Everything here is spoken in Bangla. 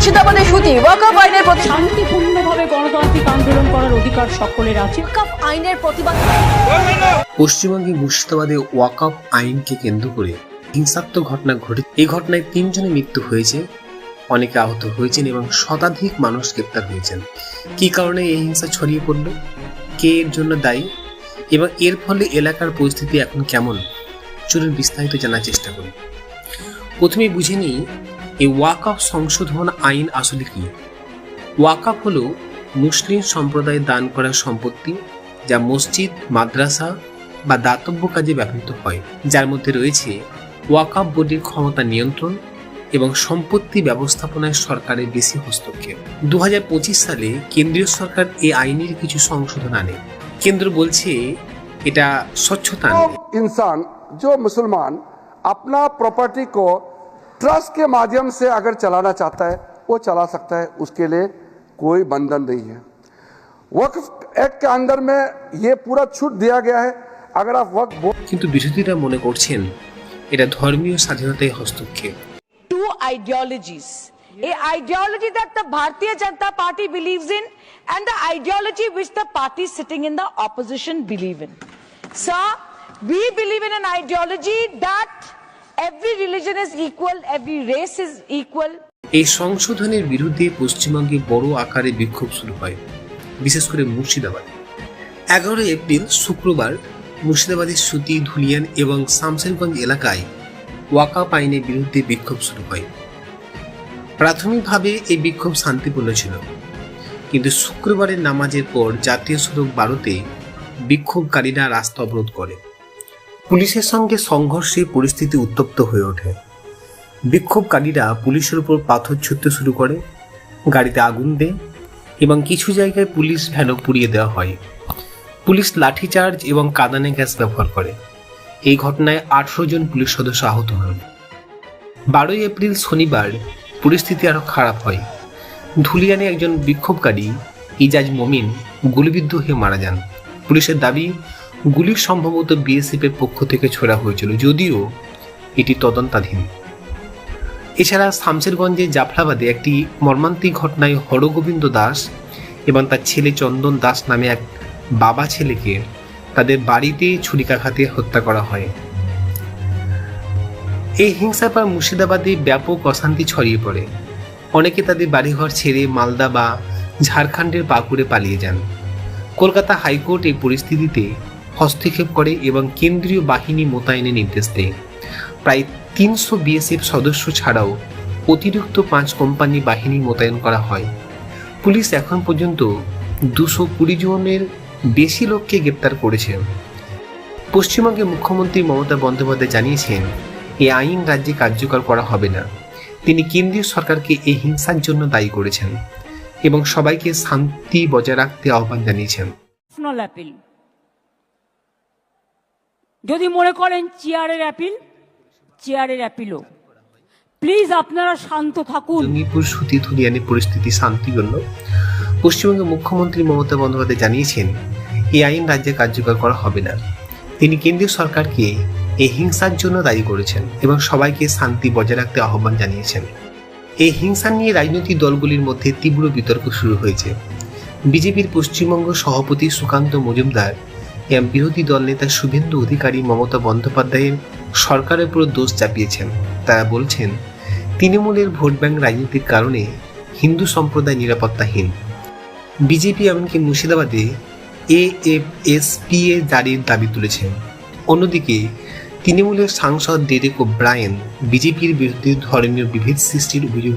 মুর্শিদাবাদে সুতি ওয়াকফ আইনের প্রতি শান্তিপূর্ণভাবে গণতান্ত্রিক আন্দোলন করার অধিকার সকলের আছে। ওয়াকফ আইনের প্রতিবাদ পশ্চিমবঙ্গে মুর্শিদাবাদে ওয়াকআপ আইনকে কেন্দ্র করে হিংসাত্মক ঘটনা ঘটে এই ঘটনায় তিনজনের মৃত্যু হয়েছে অনেকে আহত হয়েছেন এবং শতাধিক মানুষ গ্রেপ্তার হয়েছেন। কি কারণে এই হিংসা ছড়িয়ে পড়ল? কে এর জন্য দায়ী? এবং এর ফলে এলাকার পরিস্থিতি এখন কেমন? চলুন বিস্তারিত জানার চেষ্টা করি। প্রথমে বুঝে নিই এই ওয়াকআপ সংশোধন আইন আসলে কি ওয়াকআপ হলো মুসলিম সম্প্রদায় দান করা সম্পত্তি যা মসজিদ মাদ্রাসা বা দাতব্য কাজে ব্যবহৃত হয় যার মধ্যে রয়েছে ওয়াকাফ বোর্ডের ক্ষমতা নিয়ন্ত্রণ এবং সম্পত্তি ব্যবস্থাপনায় সরকারের বেশি হস্তক্ষেপ দু সালে কেন্দ্রীয় সরকার এই আইনের কিছু সংশোধন আনে কেন্দ্র বলছে এটা স্বচ্ছতা जो আনবে इंसान जो मुसलमान अपना प्रॉपर्टी को ट्रस्ट के माध्यम से अगर चलाना चाहता है वो चला सकता है उसके लिए कोई बंधन नहीं है वक्फ एक्ट के अंदर में ये पूरा छूट दिया गया है अगर आप वक्फ बोर्ड কিন্তু বিরোধীরা মনে করছেন এটা ধর্মীয় স্বাধীনতায় হস্তক্ষেপ two ideologies a ideology that the bharatiya janata party believes in and the ideology which the party sitting in the opposition believe in sir we believe in an ideology that Every religion is equal, every race is equal. এই সংশোধনের বিরুদ্ধে পশ্চিমবঙ্গে বড় আকারে বিক্ষোভ শুরু হয়, বিশেষ করে মুর্শিদাবাদে। এগারোই এপ্রিল শুক্রবার মুর্শিদাবাদের সুতি, ধুলিয়ান এবং শামসেরগঞ্জ এলাকায় ওয়াকাপ আইনের বিরুদ্ধে বিক্ষোভ শুরু হয়। প্রাথমিকভাবে এই বিক্ষোভ শান্তিপূর্ণ ছিল, কিন্তু শুক্রবারের নামাজের পর জাতীয় সড়ক বারোতে বিক্ষোভকারীরা রাস্তা অবরোধ করে। পুলিশের সঙ্গে সংঘর্ষে পরিস্থিতি উত্তপ্ত হয়ে ওঠে। বিক্ষোভকারীরা পুলিশের উপর পাথর ছুটতে শুরু করে, গাড়িতে আগুন দেয় এবং কিছু জায়গায় পুলিশ ভ্যানও পুড়িয়ে দেওয়া হয়। পুলিশ লাঠিচার্জ এবং কাদানে গ্যাস ব্যবহার করে। এই ঘটনায় আঠারো জন পুলিশ সদস্য আহত হন। বারোই এপ্রিল শনিবার পরিস্থিতি আরও খারাপ হয়। ধুলিয়ানে একজন বিক্ষোভকারী ইজাজ মমিন গুলিবিদ্ধ হয়ে মারা যান। পুলিশের দাবি গুলি সম্ভবত বিএসএফ এর পক্ষ থেকে ছোড়া হয়েছিল, যদিও এটি তদন্তাধীন। এছাড়া শামশেরগঞ্জে জাফরাবাদে একটি মর্মান্তিক ঘটনায় হরগোবিন্দ দাস এবং তার ছেলে চন্দন দাস নামে এক বাবা ছেলেকে তাদের বাড়িতে ছুরিকাঘাতে হত্যা করা হয়। এই হিংসার পর মুর্শিদাবাদে ব্যাপক অশান্তি ছড়িয়ে পড়ে। অনেকে তাদের বাড়িঘর ছেড়ে মালদা বা ঝাড়খণ্ডের পাকুড়ে পালিয়ে যান। কলকাতা হাইকোর্ট এই পরিস্থিতিতে হস্তক্ষেপ করে এবং কেন্দ্রীয় বাহিনী মোতায়েনের নির্দেশ দেয়। প্রায় তিনশো বিএসএফ সদস্য ছাড়াও অতিরিক্ত পাঁচ কোম্পানি বাহিনী মোতায়েন করা হয়। পুলিশ এখন পর্যন্ত দুশো কুড়ি জনের বেশি লোককে গ্রেপ্তার করেছে। পশ্চিমবঙ্গের মুখ্যমন্ত্রী মমতা বন্দ্যোপাধ্যায় জানিয়েছেন এই আইন রাজ্যে কার্যকর করা হবে না। তিনি কেন্দ্রীয় সরকারকে এই হিংসার জন্য দায়ী করেছেন এবং সবাইকে শান্তি বজায় রাখতে আহ্বান জানিয়েছেন। যদি মনে করেন চেয়ারের অ্যাপিল চেয়ারের অ্যাপিলও প্লিজ আপনারা শান্ত থাকুন। জঙ্গিপুর সুতি ধুলিয়ানি পরিস্থিতি জন্য পশ্চিমবঙ্গের মুখ্যমন্ত্রী মমতা বন্দ্যোপাধ্যায় জানিয়েছেন, এই আইন রাজ্যে কার্যকর করা হবে না। তিনি কেন্দ্রীয় সরকারকে এই হিংসার জন্য দায়ী করেছেন এবং সবাইকে শান্তি বজায় রাখতে আহ্বান জানিয়েছেন। এই হিংসা নিয়ে রাজনৈতিক দলগুলির মধ্যে তীব্র বিতর্ক শুরু হয়েছে। বিজেপির পশ্চিমবঙ্গ সভাপতি সুকান্ত মজুমদার বিরোধী দল নেতা শুভেন্দু অধিকারী মমতা বন্দ্যোপাধ্যায়ের সরকারের উপর দোষ চাপিয়েছেন। তারা বলছেন, তৃণমূলের ভোট ব্যাংক রাজনীতির কারণে হিন্দু সম্প্রদায় নিরাপত্তাহীন। বিজেপি এমনকি মুর্শিদাবাদে A F S P A জারির দাবি তুলেছেন অন্যদিকে, তৃণমূলের সাংসদ ডেরেক ও ব্রায়েন বিজেপির বিরুদ্ধে ধর্মীয় বিভেদ সৃষ্টির অভিযোগ